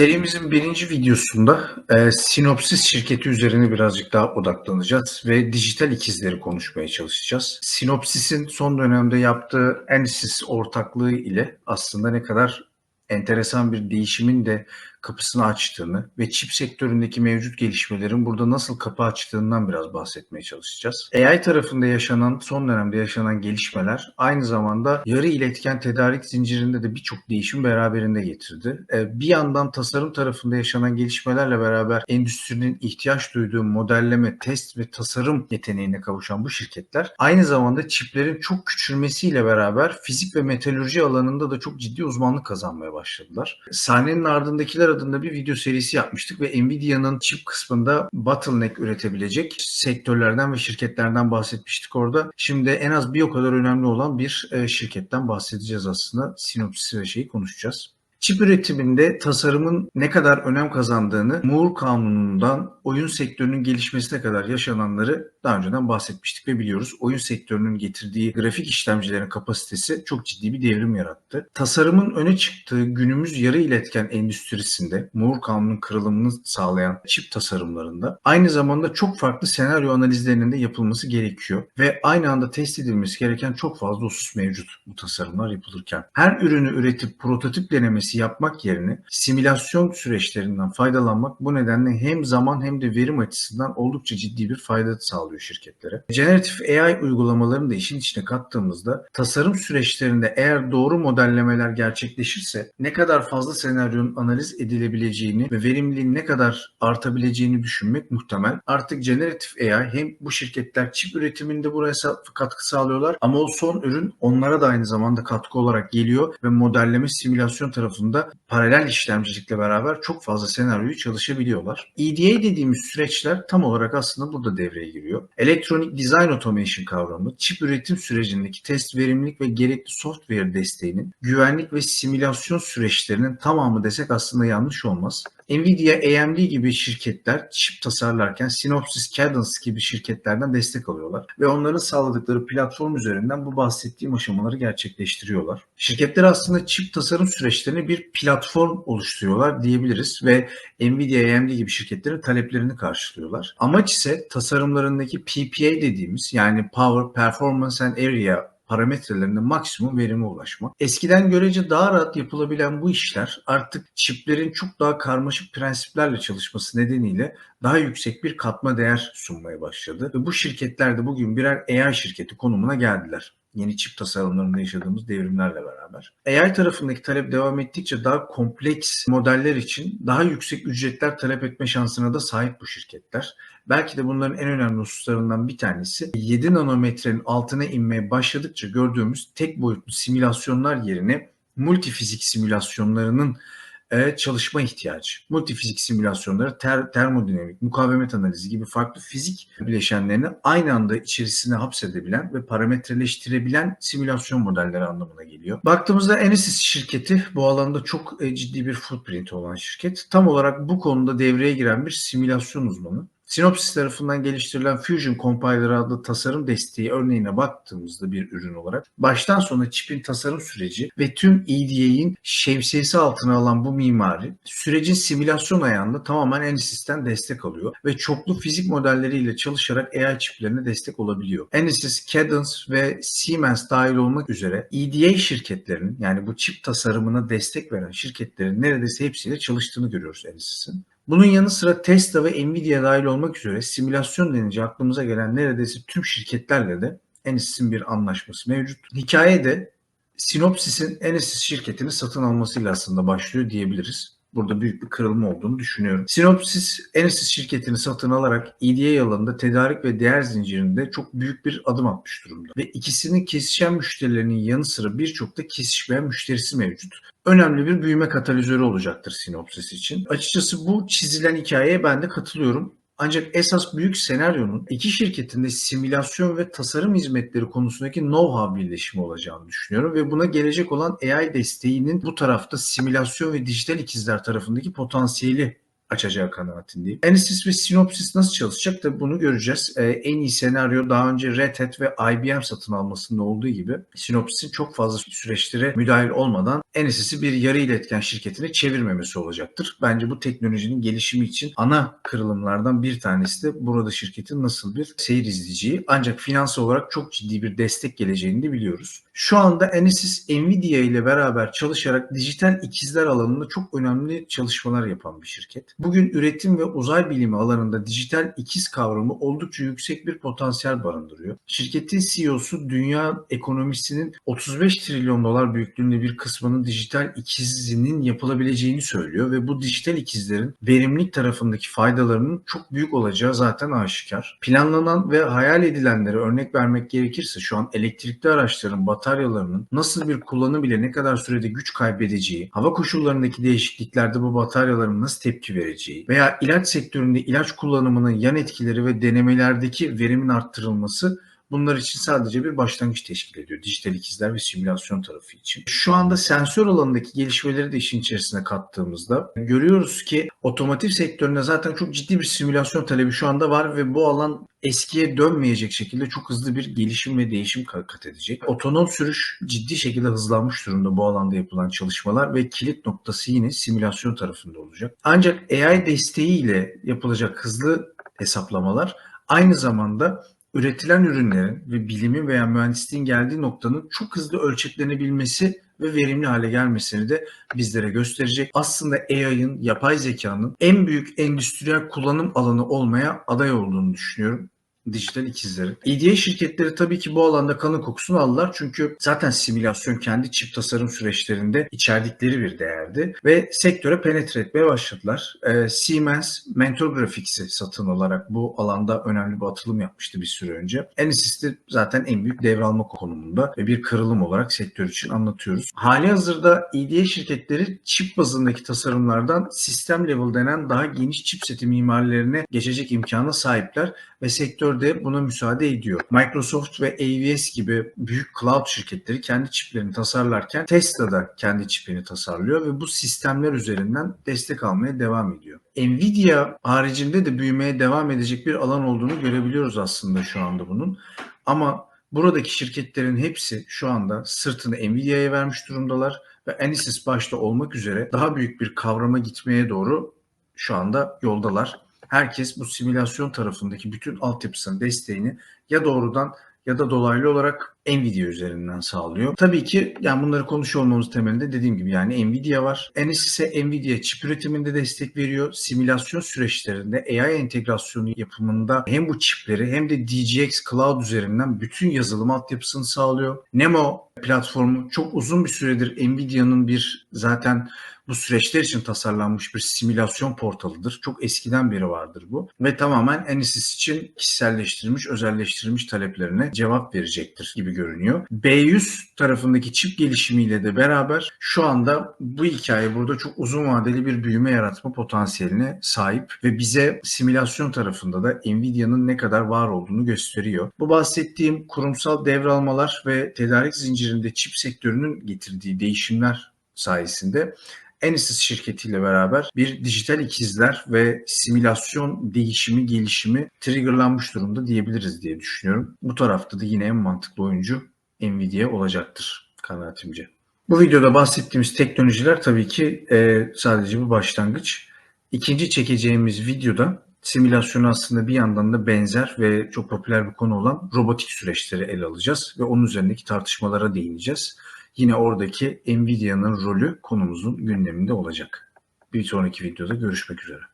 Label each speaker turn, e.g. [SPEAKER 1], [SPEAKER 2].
[SPEAKER 1] Serimizin birinci videosunda e, Sinopsis şirketi üzerine birazcık daha odaklanacağız ve dijital ikizleri konuşmaya çalışacağız. Sinopsis'in son dönemde yaptığı Ensys ortaklığı ile aslında ne kadar enteresan bir değişimin de kapısını açtığını ve çip sektöründeki mevcut gelişmelerin burada nasıl kapı açtığından biraz bahsetmeye çalışacağız. AI tarafında yaşanan, son dönemde yaşanan gelişmeler aynı zamanda yarı iletken tedarik zincirinde de birçok değişim beraberinde getirdi. Ee, Bir yandan tasarım tarafında yaşanan gelişmelerle beraber endüstrinin ihtiyaç duyduğu modelleme, test ve tasarım yeteneğine kavuşan bu şirketler aynı zamanda çiplerin çok küçülmesiyle beraber fizik ve metalürji alanında da çok ciddi uzmanlık kazanmaya başladılar. Sahnenin ardındakiler adında bir video serisi yapmıştık ve Nvidia'nın çip kısmında bottleneck üretebilecek sektörlerden ve şirketlerden bahsetmiştik orada. Şimdi en az bir o kadar önemli olan bir e, şirketten bahsedeceğiz aslında. Sinopsis ve şeyi konuşacağız. Çip üretiminde tasarımın ne kadar önem kazandığını Moore kanunundan oyun sektörünün gelişmesine kadar yaşananları daha önceden bahsetmiştik ve biliyoruz. Oyun sektörünün getirdiği grafik işlemcilerin kapasitesi çok ciddi bir devrim yarattı. Tasarımın öne çıktığı günümüz yarı iletken endüstrisinde Moore kanunun kırılımını sağlayan çip tasarımlarında aynı zamanda çok farklı senaryo analizlerinin de yapılması gerekiyor ve aynı anda test edilmesi gereken çok fazla husus mevcut bu tasarımlar yapılırken. Her ürünü üretip prototip denemesi yapmak yerine simülasyon süreçlerinden faydalanmak bu nedenle hem zaman hem de verim açısından oldukça ciddi bir fayda sağlıyor şirketlere. Generatif AI uygulamalarını da işin içine kattığımızda tasarım süreçlerinde eğer doğru modellemeler gerçekleşirse ne kadar fazla senaryonun analiz edilebileceğini ve verimliliğin ne kadar artabileceğini düşünmek muhtemel. Artık generatif AI hem bu şirketler çip üretiminde buraya katkı sağlıyorlar ama o son ürün onlara da aynı zamanda katkı olarak geliyor ve modelleme simülasyon tarafında paralel işlemcilikle beraber çok fazla senaryoyu çalışabiliyorlar. EDA dediğimiz süreçler tam olarak aslında burada devreye giriyor. Electronic Design Automation kavramı çip üretim sürecindeki test verimlilik ve gerekli software desteğinin güvenlik ve simülasyon süreçlerinin tamamı desek aslında yanlış olmaz. Nvidia, AMD gibi şirketler çip tasarlarken Synopsys, Cadence gibi şirketlerden destek alıyorlar ve onların sağladıkları platform üzerinden bu bahsettiğim aşamaları gerçekleştiriyorlar. Şirketler aslında çip tasarım süreçlerine bir platform oluşturuyorlar diyebiliriz ve Nvidia, AMD gibi şirketlerin taleplerini karşılıyorlar. Amaç ise tasarımlarındaki PPA dediğimiz yani Power, Performance and Area parametrelerinde maksimum verime ulaşmak. Eskiden görece daha rahat yapılabilen bu işler artık çiplerin çok daha karmaşık prensiplerle çalışması nedeniyle daha yüksek bir katma değer sunmaya başladı. Ve bu şirketler de bugün birer AI şirketi konumuna geldiler yeni çip tasarımlarında yaşadığımız devrimlerle beraber. AI tarafındaki talep devam ettikçe daha kompleks modeller için daha yüksek ücretler talep etme şansına da sahip bu şirketler. Belki de bunların en önemli hususlarından bir tanesi 7 nanometrenin altına inmeye başladıkça gördüğümüz tek boyutlu simülasyonlar yerine multifizik simülasyonlarının e, çalışma ihtiyacı. Multifizik simülasyonları ter, termodinamik, mukavemet analizi gibi farklı fizik bileşenlerini aynı anda içerisine hapsedebilen ve parametreleştirebilen simülasyon modelleri anlamına geliyor. Baktığımızda Enesys şirketi bu alanda çok e, ciddi bir footprint olan şirket. Tam olarak bu konuda devreye giren bir simülasyon uzmanı. Synopsys tarafından geliştirilen Fusion Compiler adlı tasarım desteği örneğine baktığımızda bir ürün olarak baştan sona çipin tasarım süreci ve tüm EDA'in şemsiyesi altına alan bu mimari sürecin simülasyon ayağında tamamen Enesys'ten destek alıyor ve çoklu fizik modelleriyle çalışarak AI çiplerine destek olabiliyor. Enesys, Cadence ve Siemens dahil olmak üzere EDA şirketlerinin yani bu çip tasarımına destek veren şirketlerin neredeyse hepsiyle çalıştığını görüyoruz Enesys'in. Bunun yanı sıra Tesla ve Nvidia dahil olmak üzere simülasyon denince aklımıza gelen neredeyse tüm şirketlerle de Enesys'in bir anlaşması mevcut. Hikaye de Synopsys'in Enesys şirketini satın almasıyla aslında başlıyor diyebiliriz. Burada büyük bir kırılma olduğunu düşünüyorum. Synopsys, Enesys şirketini satın alarak EDA alanında tedarik ve değer zincirinde çok büyük bir adım atmış durumda. Ve ikisinin kesişen müşterilerinin yanı sıra birçok da kesişmeyen müşterisi mevcut önemli bir büyüme katalizörü olacaktır Synopsys için. Açıkçası bu çizilen hikayeye ben de katılıyorum. Ancak esas büyük senaryonun iki şirketin de simülasyon ve tasarım hizmetleri konusundaki know-how birleşimi olacağını düşünüyorum ve buna gelecek olan AI desteğinin bu tarafta simülasyon ve dijital ikizler tarafındaki potansiyeli açacağı kanaatindeyim. Enesys ve Synopsys nasıl çalışacak da bunu göreceğiz. Ee, en iyi senaryo daha önce Red Hat ve IBM satın almasında olduğu gibi Synopsys'in çok fazla süreçlere müdahil olmadan Ensys'i bir yarı iletken şirketine çevirmemesi olacaktır. Bence bu teknolojinin gelişimi için ana kırılımlardan bir tanesi de burada şirketin nasıl bir seyir izleyeceği. Ancak finansal olarak çok ciddi bir destek geleceğini de biliyoruz. Şu anda Ensys Nvidia ile beraber çalışarak dijital ikizler alanında çok önemli çalışmalar yapan bir şirket. Bugün üretim ve uzay bilimi alanında dijital ikiz kavramı oldukça yüksek bir potansiyel barındırıyor. Şirketin CEO'su dünya ekonomisinin 35 trilyon dolar büyüklüğünde bir kısmının dijital ikizinin yapılabileceğini söylüyor ve bu dijital ikizlerin verimlilik tarafındaki faydalarının çok büyük olacağı zaten aşikar. Planlanan ve hayal edilenlere örnek vermek gerekirse şu an elektrikli araçların bataryalarının nasıl bir kullanım ile ne kadar sürede güç kaybedeceği, hava koşullarındaki değişikliklerde bu bataryaların nasıl tepki vereceği veya ilaç sektöründe ilaç kullanımının yan etkileri ve denemelerdeki verimin arttırılması bunlar için sadece bir başlangıç teşkil ediyor. Dijital ikizler ve simülasyon tarafı için. Şu anda sensör alanındaki gelişmeleri de işin içerisine kattığımızda görüyoruz ki otomotiv sektöründe zaten çok ciddi bir simülasyon talebi şu anda var ve bu alan eskiye dönmeyecek şekilde çok hızlı bir gelişim ve değişim kat edecek. Otonom sürüş ciddi şekilde hızlanmış durumda bu alanda yapılan çalışmalar ve kilit noktası yine simülasyon tarafında olacak. Ancak AI desteğiyle yapılacak hızlı hesaplamalar aynı zamanda üretilen ürünlerin ve bilimin veya mühendisliğin geldiği noktanın çok hızlı ölçeklenebilmesi ve verimli hale gelmesini de bizlere gösterecek. Aslında AI'ın, yapay zekanın en büyük endüstriyel kullanım alanı olmaya aday olduğunu düşünüyorum dijital ikizleri. EDA şirketleri tabii ki bu alanda kanı kokusunu aldılar çünkü zaten simülasyon kendi çip tasarım süreçlerinde içerdikleri bir değerdi ve sektöre penetre etmeye başladılar. Ee, Siemens Mentor Graphics'i satın alarak bu alanda önemli bir atılım yapmıştı bir süre önce. Ensys de zaten en büyük devralma konumunda ve bir kırılım olarak sektör için anlatıyoruz. Hali hazırda EDA şirketleri çip bazındaki tasarımlardan sistem level denen daha geniş chipseti mimarilerine geçecek imkana sahipler ve sektörde buna müsaade ediyor. Microsoft ve AWS gibi büyük cloud şirketleri kendi çiplerini tasarlarken Tesla da kendi çipini tasarlıyor ve bu sistemler üzerinden destek almaya devam ediyor. Nvidia haricinde de büyümeye devam edecek bir alan olduğunu görebiliyoruz aslında şu anda bunun. Ama buradaki şirketlerin hepsi şu anda sırtını Nvidia'ya vermiş durumdalar ve Ensys başta olmak üzere daha büyük bir kavrama gitmeye doğru şu anda yoldalar herkes bu simülasyon tarafındaki bütün altyapısının desteğini ya doğrudan ya da dolaylı olarak Nvidia üzerinden sağlıyor. Tabii ki yani bunları konuşuyor olmamız temelinde dediğim gibi yani Nvidia var. Ensys'e Nvidia çip üretiminde destek veriyor. Simülasyon süreçlerinde AI entegrasyonu yapımında hem bu çipleri hem de DGX Cloud üzerinden bütün yazılım altyapısını sağlıyor. Nemo platformu çok uzun bir süredir Nvidia'nın bir zaten bu süreçler için tasarlanmış bir simülasyon portalıdır. Çok eskiden beri vardır bu ve tamamen Ensys için kişiselleştirilmiş, özelleştirilmiş taleplerine cevap verecektir gibi görünüyor. B100 tarafındaki çip gelişimiyle de beraber şu anda bu hikaye burada çok uzun vadeli bir büyüme yaratma potansiyeline sahip ve bize simülasyon tarafında da Nvidia'nın ne kadar var olduğunu gösteriyor. Bu bahsettiğim kurumsal devralmalar ve tedarik zincirinde çip sektörünün getirdiği değişimler sayesinde Ensys şirketiyle beraber bir dijital ikizler ve simülasyon değişimi, gelişimi triggerlanmış durumda diyebiliriz diye düşünüyorum. Bu tarafta da yine en mantıklı oyuncu Nvidia olacaktır kanaatimce. Bu videoda bahsettiğimiz teknolojiler tabii ki e, sadece bir başlangıç. İkinci çekeceğimiz videoda simülasyonu aslında bir yandan da benzer ve çok popüler bir konu olan robotik süreçleri ele alacağız ve onun üzerindeki tartışmalara değineceğiz. Yine oradaki Nvidia'nın rolü konumuzun gündeminde olacak. Bir sonraki videoda görüşmek üzere.